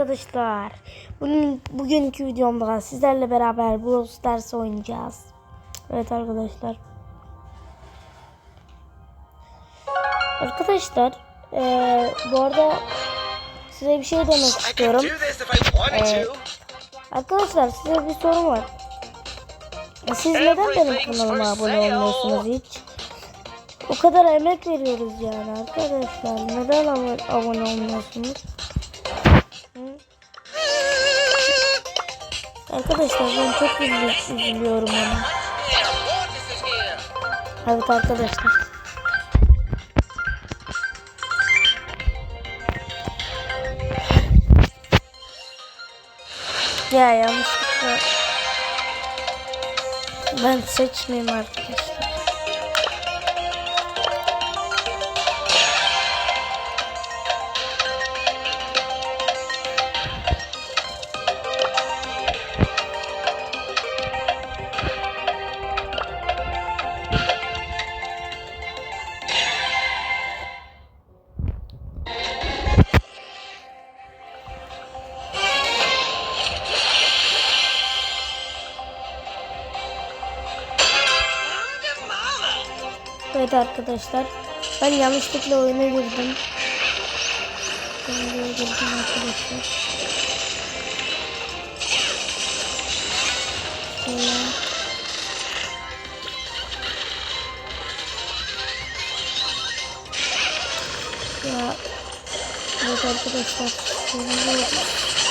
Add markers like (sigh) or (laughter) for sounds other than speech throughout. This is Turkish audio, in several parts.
Arkadaşlar bugün bugünkü videomda sizlerle beraber Brawl Stars oynayacağız. Evet arkadaşlar. Arkadaşlar eee, bu arada size bir şey demek istiyorum. to. Arkadaşlar size bir sorum var. Siz neden benim kanalıma abone olmuyorsunuz hiç? O kadar emek veriyoruz yani arkadaşlar. Neden abone olmuyorsunuz? Arkadaşlar ben çok üzü- üzülüyorum here. Evet arkadaşlar. Ya yanlışlıkla ben seçmeyeyim arkadaşlar. Evet arkadaşlar. Ben yanlışlıkla oyuna girdim. Oyuna girdim arkadaşlar. Ya. Evet arkadaşlar. Şöyle. Şöyle.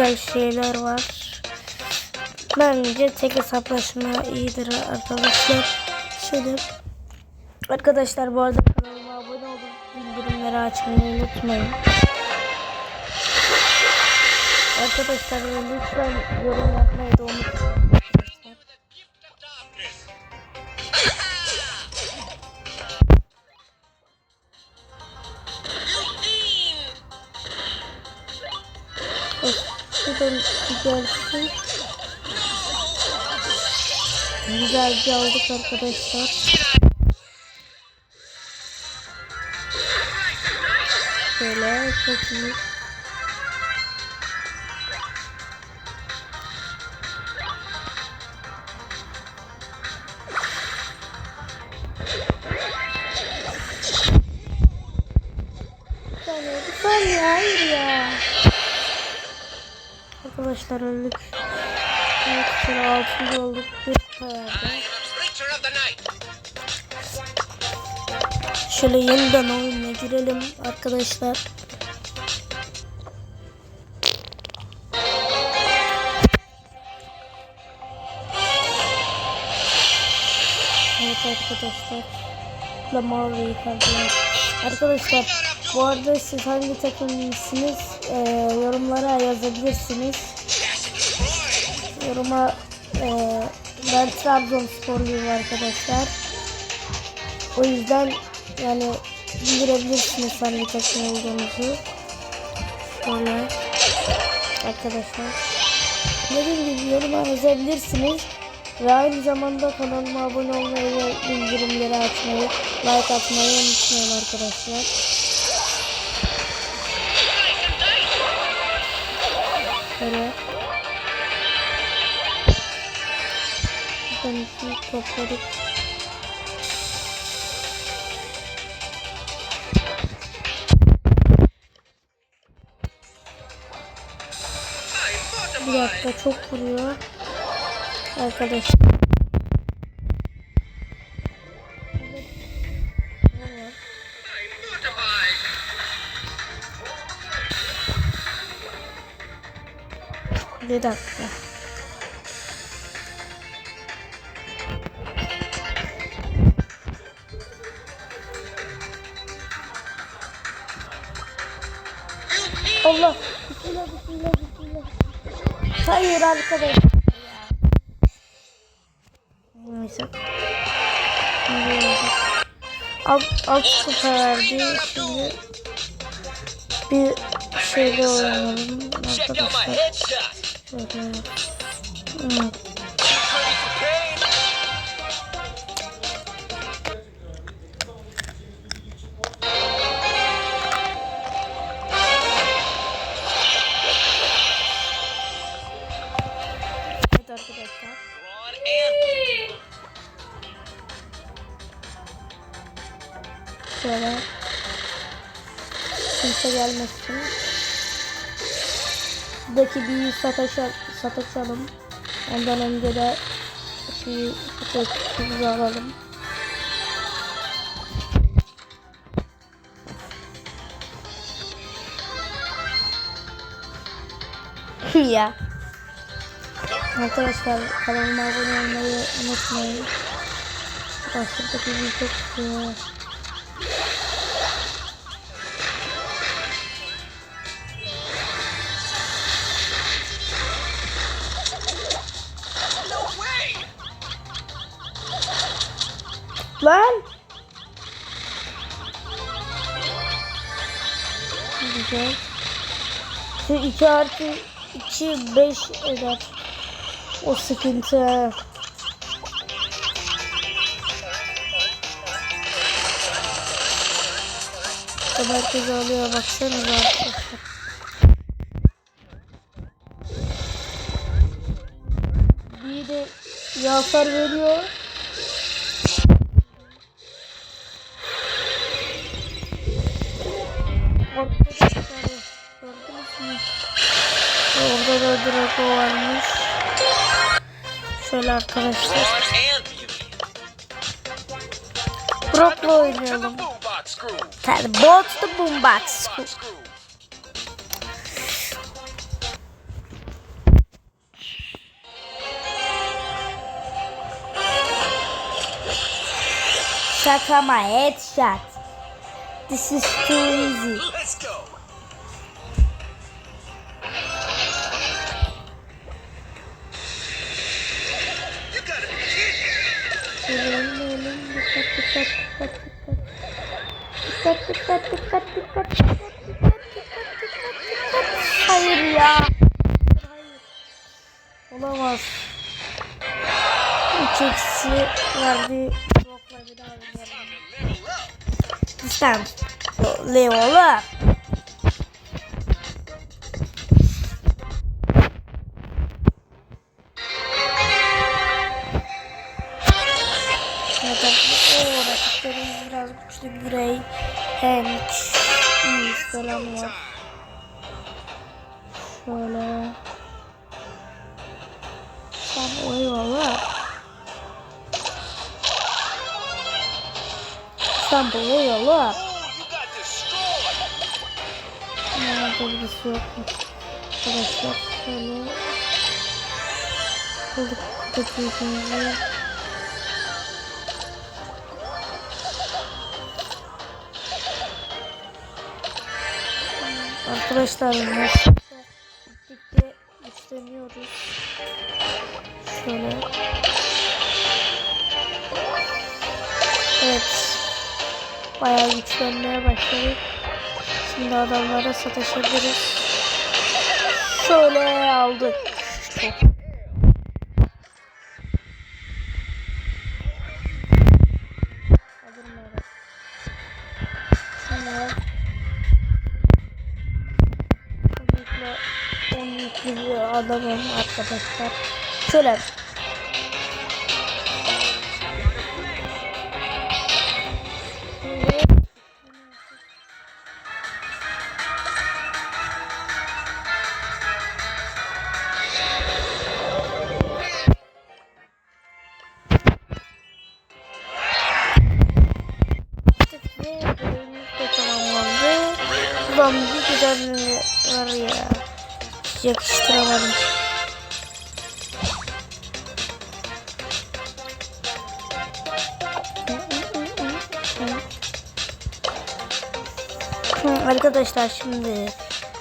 Güzel şeyler var. Bence tek hesaplaşma iyidir arkadaşlar. Şöyle. Arkadaşlar bu arada kanalıma abone olup bildirimleri açmayı unutmayın. Arkadaşlar lütfen yorum yapmayı da unutmayın. arkadaşlar. Şuradan gelsin. Güzelce aldık arkadaşlar. Şöyle çok iyi. Arkadaşlar öldük. Evet, şöyle altıncı olduk. Bir night. Şöyle yeniden oyuna girelim arkadaşlar. Evet arkadaşlar. Lamar yıkardılar. Arkadaşlar bu arada siz hangi takımlısınız e, yorumlara yazabilirsiniz. Yoruma e, ben Trabzonsporluyum arkadaşlar. O yüzden yani bildirebilirsiniz hangi takım olduğunuzu. Şöyle arkadaşlar. Dediğim gibi yoruma yazabilirsiniz. Ve aynı zamanda kanalıma abone olmayı ve bildirimleri açmayı, like atmayı unutmayın arkadaşlar. Böyle. Buradan iki topladık. I'm Bir dakika çok vuruyor. Arkadaşlar. Bir dakika. Allah. Bismillah, bismillah, bismillah. Hayır arkadaşlar ya. Neyse. Alt, alt kupa verdi. Şimdi bir şeyde oynayalım arkadaşlar. Evet. Şöyle kimse gelmesin. Buradaki bir sataşa, sataşalım. Ondan önce de şu kutuyu alalım. (laughs) ya. Arkadaşlar kanalıma abone olmayı unutmayın. Başlıktaki bir çok Güzel. Şu 2 artı 2 5 eder. O sıkıntı. herkes alıyor baksana arkadaşlar. Bir de yasar veriyor. Arkadaşlar? Orada da Drago varmış. Şöyle arkadaşlar. Brock'la oynayalım. Tabii bot the boombox. Box groove. Şaka my headshot. This is too easy. Let's go. Dikkat dikkat dikkat dikkat dikkat dikkat dikkat dikkat dikkat. Hayır ya. Hayır. Olamaz. Üç eksi verdi. Blokla bir daha up. Sen Leo'la. Rakiplerimiz biraz güçlü. Gray, Hench, iyi falan var. Şöyle. Tamam o eyvallah. İstanbul eyvallah. Nerede birisi yok mu? Arkadaşlar şöyle. Bulduk kutu büyüğümüzü. Arkadaşlar gittikçe güçleniyoruz. Şöyle Evet Bayağı güçlenmeye başladık. Şimdi adamlara sataşabiliriz. Şöyle aldık. Çok. 10 yüklü bir adamım arkadaşlar. Şöyle tamamlandı. Ulan bir güzel var ya. Yakıştıramadım. Arkadaşlar şimdi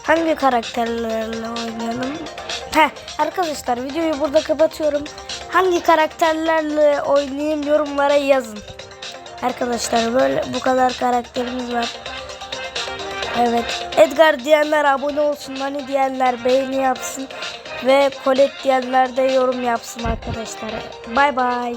hangi karakterlerle oynayalım? Heh, arkadaşlar videoyu burada kapatıyorum. Hangi karakterlerle oynayayım yorumlara yazın. Arkadaşlar böyle bu kadar karakterimiz var. Evet. Edgar diyenler abone olsun. Hani diyenler beğeni yapsın. Ve Colette diyenler de yorum yapsın arkadaşlar. Bay bay.